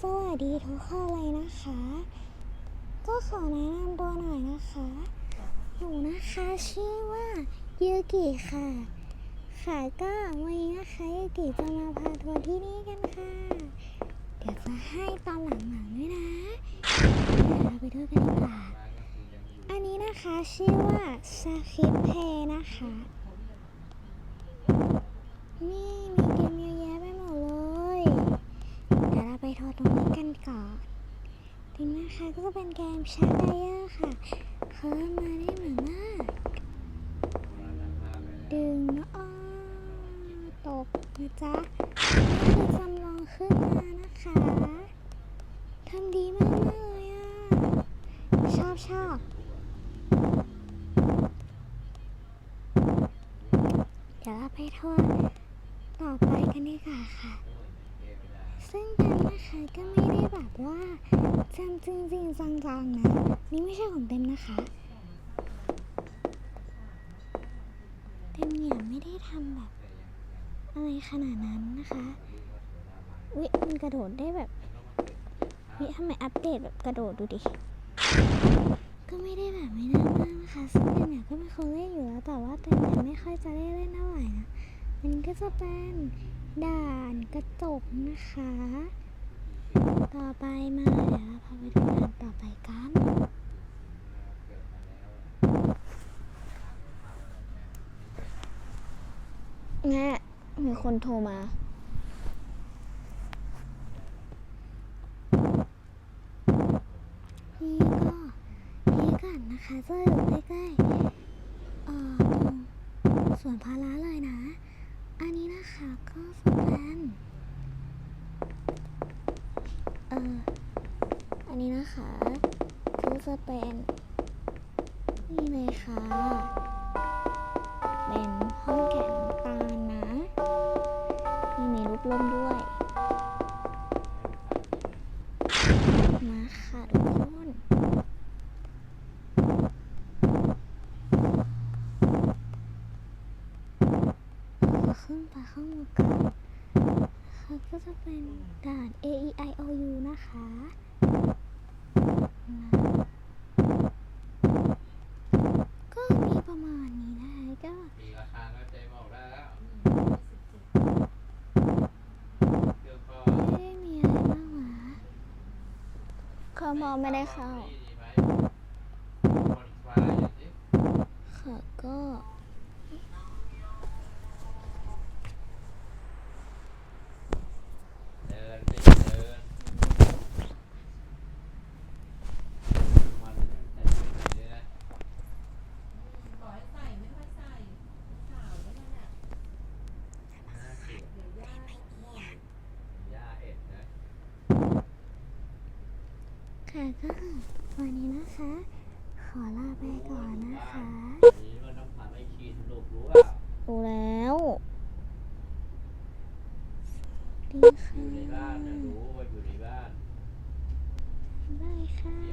สวัสดีทุกคนเลยนะคะ ก็ขอแนะนำตัวหน่อยนะคะ หนูนะคะชื่อว่ายูกิค่ะ ค่ะก็วันนี้นะคะยูกิจะมาพาทัวร์ที่นี่กันค่ะ เดี๋ยวจะให้ตอนหลังๆด้วยนะเดี๋ยวเราไปดูกันดีกว่าอันนี้นะคะชื่อว่าสคริปเพนะคะ นี่มีเกมเยอะแยะไปหมดเลย เดี๋ยวเราไปโทรตรงนี้ ก่อนทีนี้นะคะก็จะเป็นเกมชาร์ดเออร์ค่ะเพิ่มมาได้เหมือนมาก ดึงอ้อตกนะจ๊ะคือจำลองขึ้นมานะคะทำดีมากเลยอะ ชอบชอบเดี๋ยวเราไปทัวร์ต่อไปกันดีกว่าค่ะ ซึ่งเต็มนะคะก็ไม่ได้ แบบว่าจำจริงๆจังๆนะ นี่ไม่ใช่ของเต็มนะคะเต็มเนี่ยไม่ได้ทำแบบ อะไรขนาดนั้นนะคะวิมันกระโดดได้แบบวิทำไมอัปเดตแบบกระโดดดูดิก็ไม่ได้แบบไม่น่ามากนะคะซึ่งเต็มเนี่ยก็ไม่เคยเล่นอยู่แล้วแต่ว่าเต็มเนี่ยไม่ค่อยจะได้เล่นเท่าไหร่นะอันก็จะเป็นด่านกระจกนะคะ ต่อไปมา เดี๋ยวเราพาไปดูด่านต่อไปกันแง่มีคนโทรมานี่ก็นี่กันนะคะจะอยู่ใกล้ๆเอ่อตรงสวนพาราเลยนะ อันนี้นะคะก็จะเป็น เอออันนี้นะคะก็จะเป็นนี่เลยค่ะ เป็นห้องแกะน้ำตาลนะนี่มีลูกล่มด้วย มาค่ะทุกคนก็ขึ้นไปข้างบนกัน เขาก็จะเป็นด่าน A E I O U นะคะก็มีประมาณนี้นะคะก็มีราคาก็ใจบอกได้แล้วเกือบพอไม่ได้มีอะไรมากหวาเขามองไม่ได้เข้าดีไหมคนฟ้าอย่างนี้ค่ะก็ เดินสิเดินมันแต่ไม่ดีนะ บอกให้ใส่ไม่ค่อยใส่ขาวแล้วนั่นน่ะ น่าเกลียด เดี๋ยวย่าม่วง ย่าเอ็ดนะ ค่ะก็วันนี้นะคะ ขอลาไปก่อนนะคะนี่ก็ต้องทำให้ชินลูกรู้ว่ารู้แล้วดีอค่ะยู่ในบ้านนะรู้ว่าอยู่ในบ้านบายค่ะ